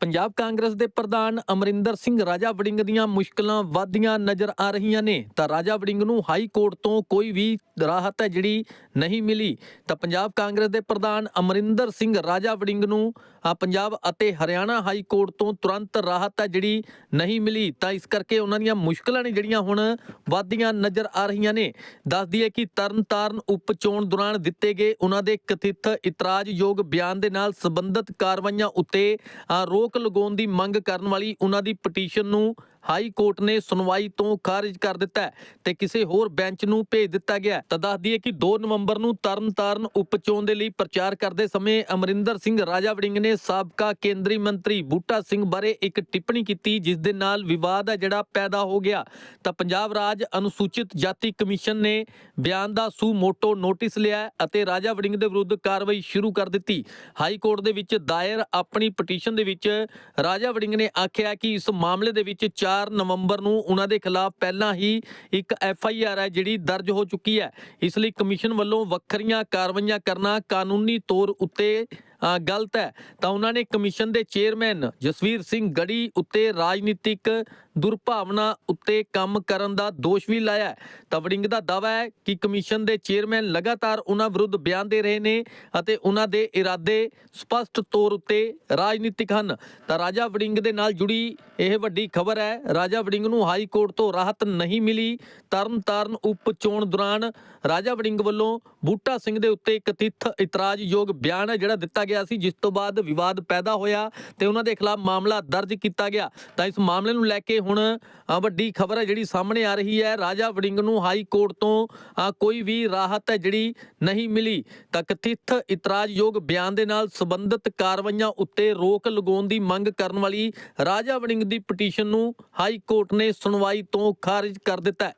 ਪੰਜਾਬ ਕਾਂਗਰਸ ਦੇ ਪ੍ਰਧਾਨ ਅਮਰਿੰਦਰ ਸਿੰਘ ਰਾਜਾ ਵੜਿੰਗ ਦੀਆਂ ਮੁਸ਼ਕਲਾਂ ਵਧਦੀਆਂ ਨਜ਼ਰ ਆ ਰਹੀਆਂ ਨੇ, ਤਾਂ ਰਾਜਾ ਵੜਿੰਗ ਨੂੰ ਹਾਈ ਕੋਰਟ ਤੋਂ ਕੋਈ ਵੀ ਰਾਹਤ ਹੈ ਜਿਹੜੀ ਨਹੀਂ ਮਿਲੀ। ਤਾਂ ਪੰਜਾਬ ਕਾਂਗਰਸ ਦੇ ਪ੍ਰਧਾਨ ਅਮਰਿੰਦਰ ਸਿੰਘ ਰਾਜਾ ਵੜਿੰਗ ਨੂੰ ਪੰਜਾਬ ਅਤੇ ਹਰਿਆਣਾ ਹਾਈ ਕੋਰਟ ਤੋਂ ਤੁਰੰਤ ਰਾਹਤ ਹੈ ਜਿਹੜੀ ਨਹੀਂ ਮਿਲੀ। ਤਾਂ ਇਸ ਕਰਕੇ ਉਹਨਾਂ ਦੀਆਂ ਮੁਸ਼ਕਲਾਂ ਨੇ ਜਿਹੜੀਆਂ ਹੁਣ ਵਧਦੀਆਂ ਨਜ਼ਰ ਆ ਰਹੀਆਂ ਨੇ। ਦੱਸ ਦਈਏ ਕਿ ਤਰਨਤਾਰਨ ਉਪ ਚੋਣ ਦੌਰਾਨ ਦਿੱਤੇ ਗਏ ਉਹਨਾਂ ਦੇ ਕਥਿਤ ਇਤਰਾਜ਼ਯੋਗ ਬਿਆਨ ਦੇ ਨਾਲ ਸੰਬੰਧਿਤ ਕਾਰਵਾਈਆਂ ਉੱਤੇ ਰੋਕ ਲਗਾਉਣ ਦੀ ਮੰਗ ਕਰਨ ਵਾਲੀ ਉਹਨਾਂ ਦੀ ਪਟੀਸ਼ਨ ਨੂੰ ਹਾਈ ਕੋਰਟ ਨੇ ਸੁਣਵਾਈ ਤੋਂ ਖਾਰਜ ਕਰ ਦਿੱਤਾ ਹੈ ਤੇ ਕਿਸੇ ਹੋਰ ਬੈਂਚ ਨੂੰ ਭੇਜ ਦਿੱਤਾ ਗਿਆ ਤਾਂ ਦੱਸ ਦਈਏ ਕਿ 2 ਨਵੰਬਰ ਨੂੰ ਤਰਨਤਾਰਨ ਉਪ ਚੋਣ ਦੇ ਲਈ ਪ੍ਰਚਾਰ ਕਰਦੇ ਸਮੇਂ ਅਮਰਿੰਦਰ ਸਿੰਘ ਰਾਜਾ ਵੜਿੰਗ ਨੇ ਸਾਬਕਾ ਕੇਂਦਰੀ ਮੰਤਰੀ ਬੂਟਾ ਸਿੰਘ ਬਾਰੇ ਇੱਕ ਟਿੱਪਣੀ ਕੀਤੀ, ਜਿਸ ਦੇ ਨਾਲ ਵਿਵਾਦ ਹੈ ਜਿਹੜਾ ਪੈਦਾ ਹੋ ਗਿਆ। ਤਾਂ ਪੰਜਾਬ ਰਾਜ ਅਨੁਸੂਚਿਤ ਜਾਤੀ ਕਮਿਸ਼ਨ ਨੇ ਬਿਆਨ ਦਾ ਸੂ ਮੋਟੋ ਨੋਟਿਸ ਲਿਆ ਅਤੇ ਰਾਜਾ ਵੜਿੰਗ ਦੇ ਵਿਰੁੱਧ ਕਾਰਵਾਈ ਸ਼ੁਰੂ ਕਰ ਦਿੱਤੀ। ਹਾਈ ਕੋਰਟ ਦੇ ਵਿੱਚ ਦਾਇਰ ਆਪਣੀ ਪਟੀਸ਼ਨ ਦੇ ਵਿੱਚ ਰਾਜਾ ਵੜਿੰਗ ਨੇ ਆਖਿਆ ਕਿ ਇਸ ਮਾਮਲੇ ਦੇ ਵਿੱਚ 4 ਨਵੰਬਰ ਨੂੰ ਉਹਨਾਂ ਦੇ ਖਿਲਾਫ ਪਹਿਲਾਂ ਹੀ ਇੱਕ ਐਫ ਆਈ ਆਰ ਹੈ ਜਿਹੜੀ ਦਰਜ ਹੋ ਚੁੱਕੀ ਹੈ। ਇਸ ਲਈ ਕਮਿਸ਼ਨ ਵੱਲੋਂ ਵੱਖਰੀਆਂ ਕਾਰਵਾਈਆਂ ਕਰਨਾ ਕਾਨੂੰਨੀ ਤੌਰ ਉੱਤੇ ਗਲਤ ਹੈ। ਤਾਂ ਉਹਨਾਂ ਨੇ ਕਮਿਸ਼ਨ ਦੇ ਚੇਅਰਮੈਨ ਜਸਵੀਰ ਸਿੰਘ ਗੜੀ ਉੱਤੇ ਰਾਜਨੀਤਿਕ ਦੁਰਭਾਵਨਾ ਉੱਤੇ ਕੰਮ ਕਰਨ ਦਾ ਦੋਸ਼ ਵੀ ਲਾਇਆ ਤਾਂ ਵੜਿੰਗ ਦਾ ਦਾਅਵਾ ਹੈ ਕਿ ਕਮਿਸ਼ਨ ਦੇ ਚੇਅਰਮੈਨ ਲਗਾਤਾਰ ਉਹਨਾਂ ਵਿਰੁੱਧ ਬਿਆਨ ਦੇ ਰਹੇ ਨੇ ਅਤੇ ਉਹਨਾਂ ਦੇ ਇਰਾਦੇ ਸਪਸ਼ਟ ਤੌਰ ਉੱਤੇ ਰਾਜਨੀਤਿਕ ਹਨ। ਤਾਂ ਰਾਜਾ ਵੜਿੰਗ ਦੇ ਨਾਲ ਜੁੜੀ ਇਹ ਵੱਡੀ ਖਬਰ ਹੈ। ਰਾਜਾ ਵੜਿੰਗ ਨੂੰ ਹਾਈ ਕੋਰਟ ਤੋਂ ਰਾਹਤ ਨਹੀਂ ਮਿਲੀ। ਤਰਨਤਾਰਨ ਉਪ ਚੋਣ ਦੌਰਾਨ ਰਾਜਾ ਵੜਿੰਗ ਵੱਲੋਂ ਬੂਟਾ ਸਿੰਘ ਦੇ ਉੱਤੇ ਕਥਿਤ ਇਤਰਾਜ਼ਯੋਗ ਬਿਆਨ ਹੈ ਜਿਹੜਾ ਦਿੱਤਾ ਗਿਆ ਸੀ, ਜਿਸ ਤੋਂ ਬਾਅਦ ਵਿਵਾਦ ਪੈਦਾ ਹੋਇਆ ਤੇ ਉਹਨਾਂ ਦੇ ਖਿਲਾਫ ਮਾਮਲਾ ਦਰਜ ਕੀਤਾ ਗਿਆ। ਤਾਂ ਇਸ ਮਾਮਲੇ ਨੂੰ ਲੈ ਕੇ ਹੁਣ ਵੱਡੀ ਖਬਰ ਹੈ ਜਿਹੜੀ ਸਾਹਮਣੇ ਆ ਰਹੀ ਹੈ। ਰਾਜਾ ਵੜਿੰਗ ਨੂੰ ਹਾਈ ਕੋਰਟ ਤੋਂ ਕੋਈ ਵੀ ਰਾਹਤ ਹੈ ਜਿਹੜੀ ਨਹੀਂ ਮਿਲੀ। ਤਾਂ ਕਥਿਤ ਇਤਰਾਜ਼ਯੋਗ ਬਿਆਨ ਦੇ ਨਾਲ ਸੰਬੰਧਿਤ ਕਾਰਵਾਈਆਂ ਉੱਤੇ ਰੋਕ ਲਗਾਉਣ ਦੀ ਮੰਗ ਕਰਨ ਵਾਲੀ ਰਾਜਾ ਵੜਿੰਗ ਦੀ ਪਟੀਸ਼ਨ ਨੂੰ ਹਾਈ ਕੋਰਟ ਨੇ ਸੁਣਵਾਈ ਤੋਂ ਖਾਰਜ ਕਰ ਦਿੱਤਾ